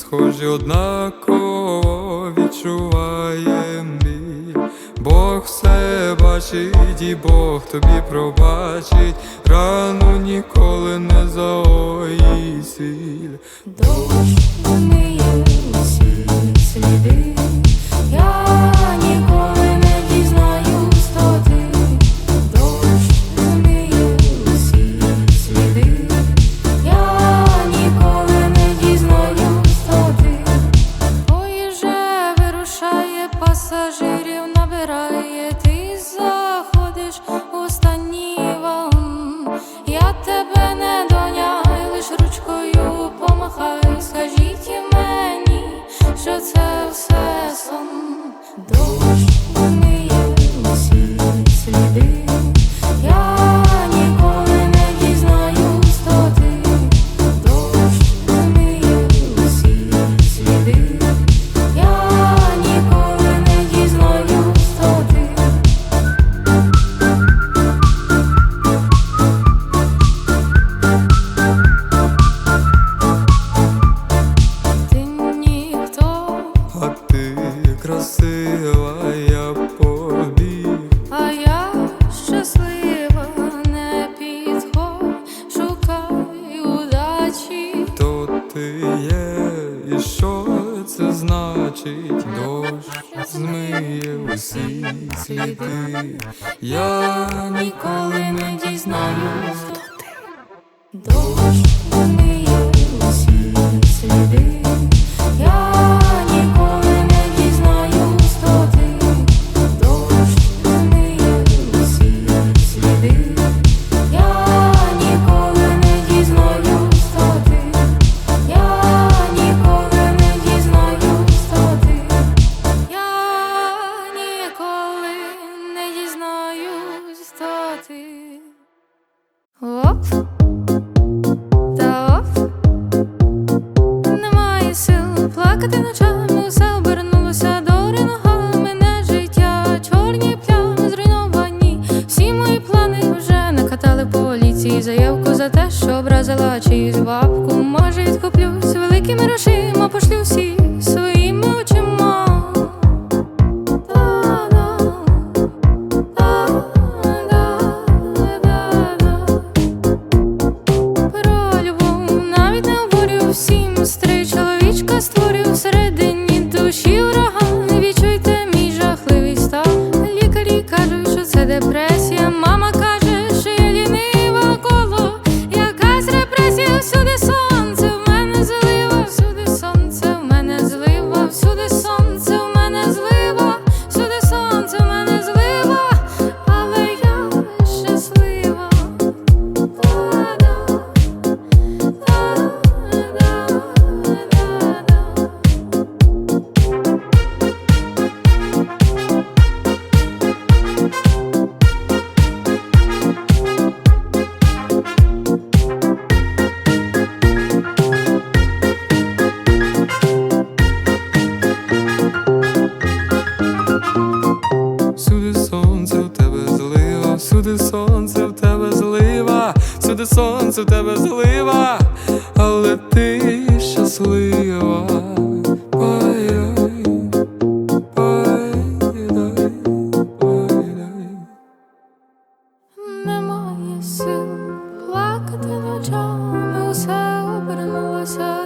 схожі, однаково відчуваєм біль, Бог все бачить, і Бог тобі пробачить, рану ніколи не заої сіль. Дощ не сіль сліди. Yo, Nicole. плакати ночами. серце в тебе злива, але ти щаслива. Немає сил плакати ночами, усе обернулося.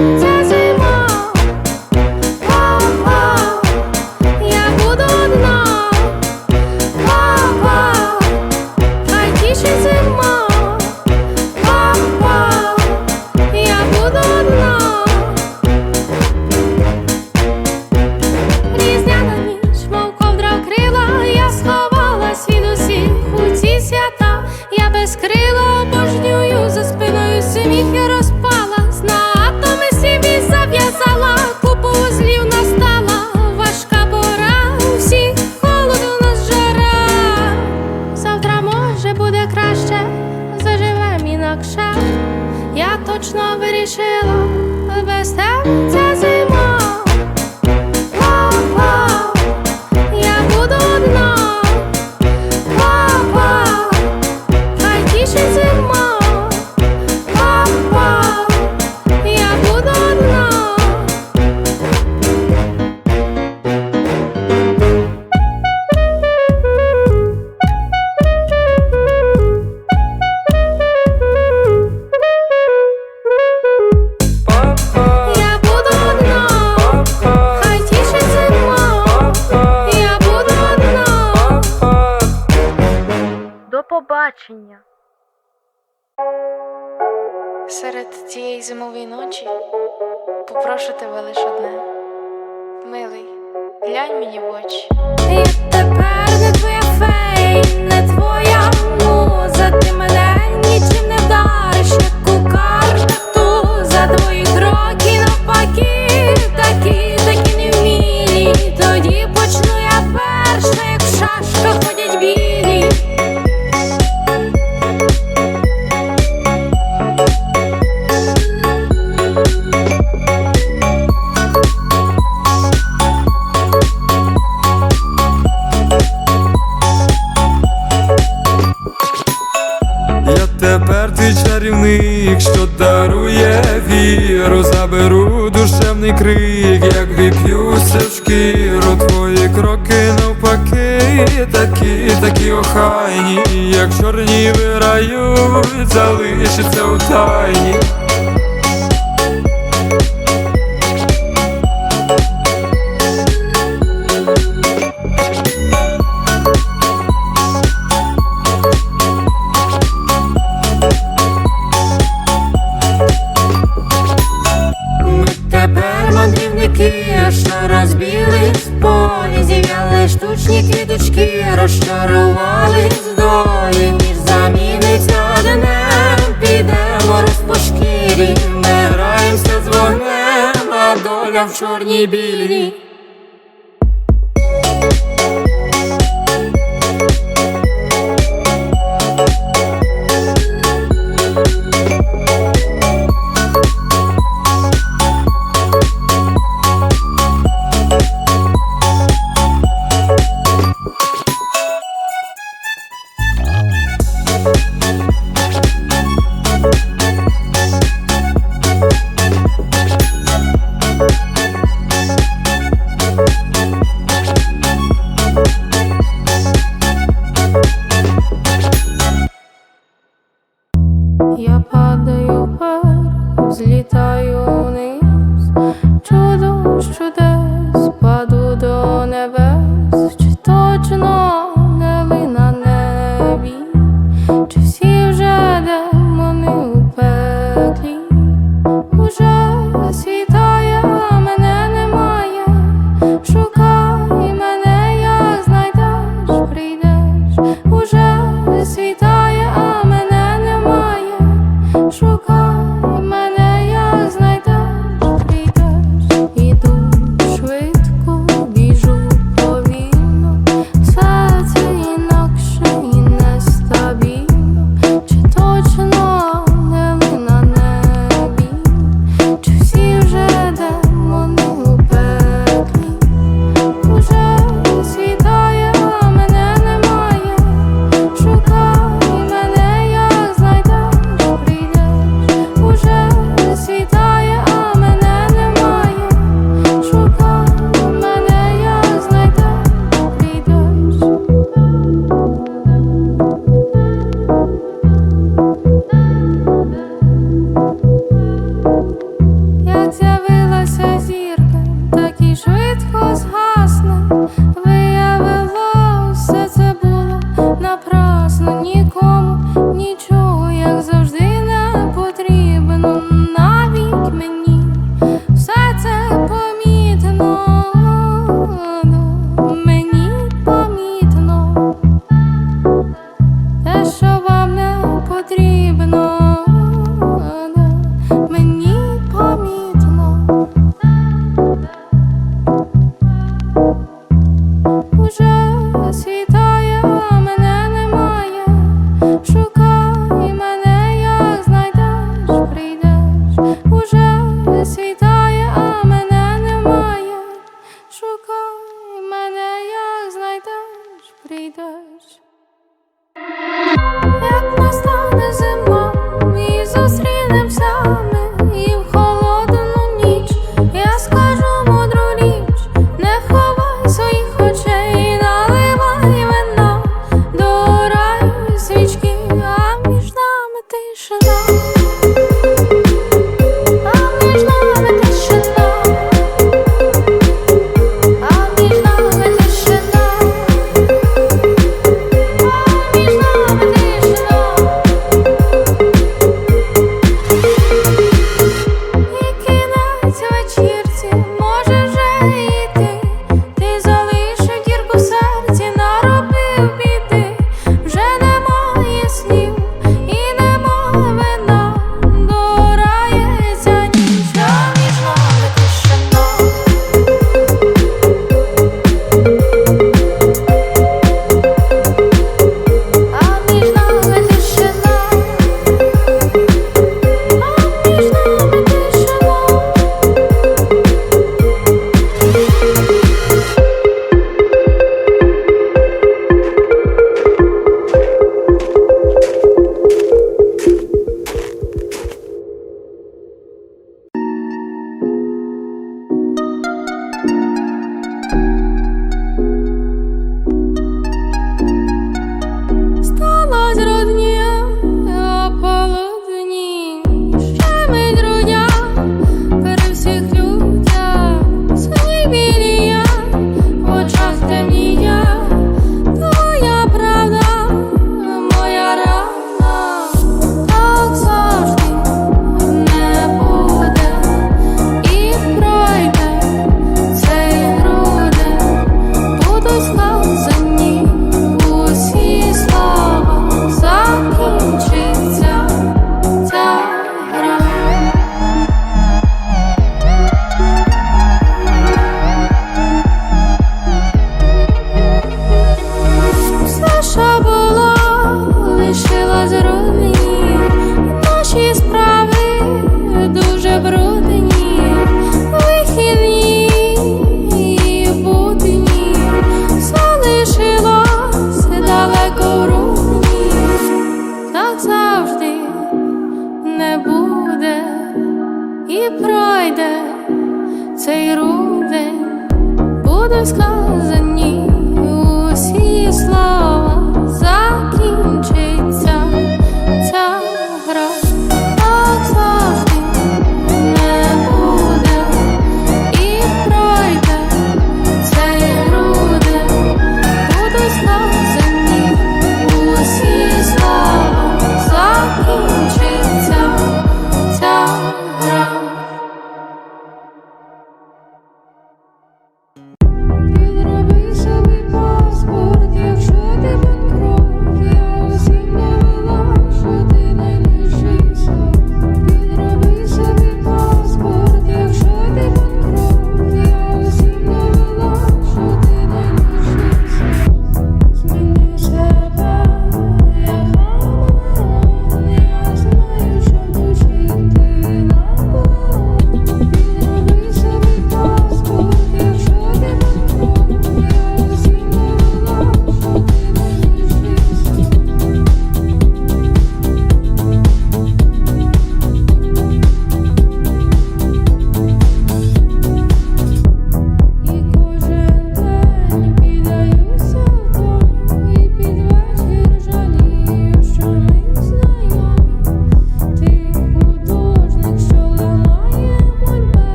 time. точно вирішила без тебе. Серед цієї зимової ночі попрошу тебе лиш одне, милий, глянь мені в очі. І тепер не твоя фей, не твоя муза, ти мене нічим не вдариш, як кукар за твої кроки навпаки, такі, такі невмілі Тоді почну я перша, як в шашках. заберу душевний крик, як віп'юся в шкіру твої кроки навпаки, такі, такі охайні, як чорні вирають, залишиться у тайні. в чорній білі.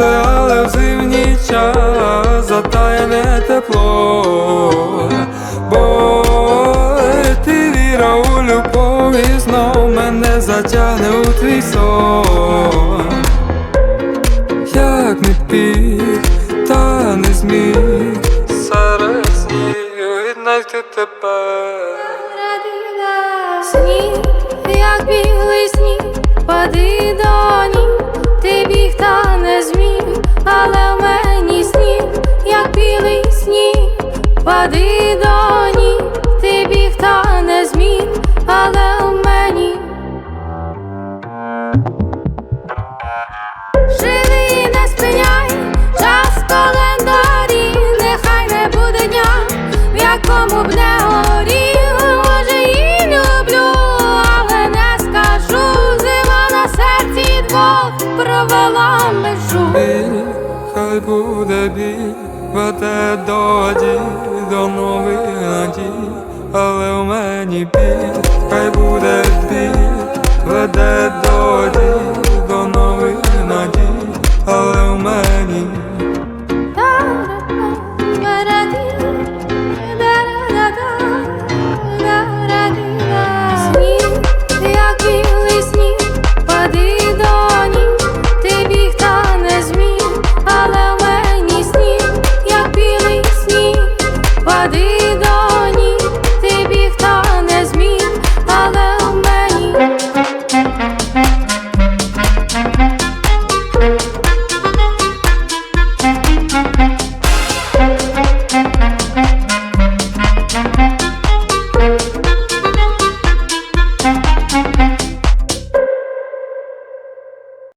сонце, але в зимній час затаяне тепло, бо ти віра у любов і знов мене затягне у твій сон, як не пік, та не зміг серед снігу віднайти тебе. хай буде твій, веде долі.